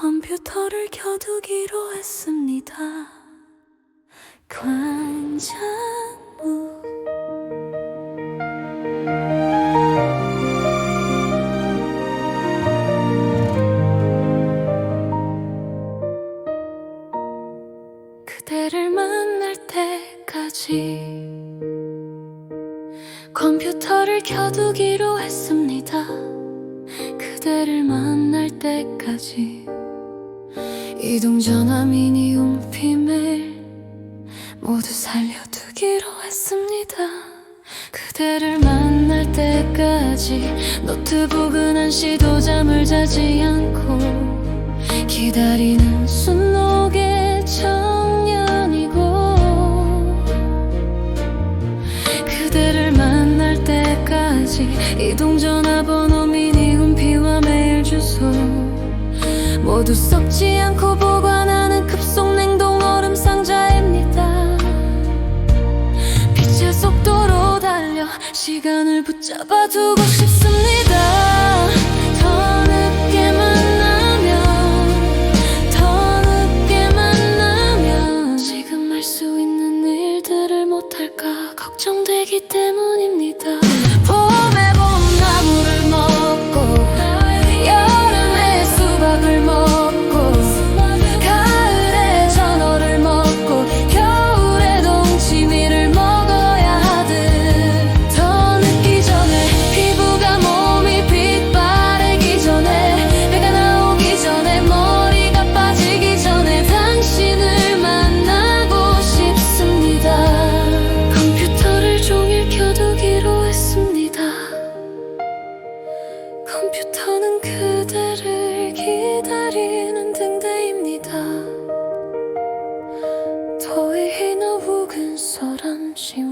컴퓨터를 켜두기로 했습니다. 관장무 그대를 만날 때까지 컴퓨터를 켜두기로 했습니다. 그대를 만날 때까지 이동전화 미니 움피멜 모두 살려두기로 했습니다. 그대를 만날 때까지 노트북은 한시도 잠을 자지 않고 기다리는 순록의 청년이고 그대를 만날 때까지 이동전화번호 모두 썩지 않고 보관하는 급속 냉동 얼음 상자입니다. 빛의 속도로 달려 시간을 붙잡아 두고 싶습니다. 더 늦게 만나면 더 늦게 만나면 지금 할 수 있는 일들을 못할까 걱정되기 때문입니다 컴퓨터는 그대를 기다리는 등대입니다. 토일 흰 오후 근소란 심.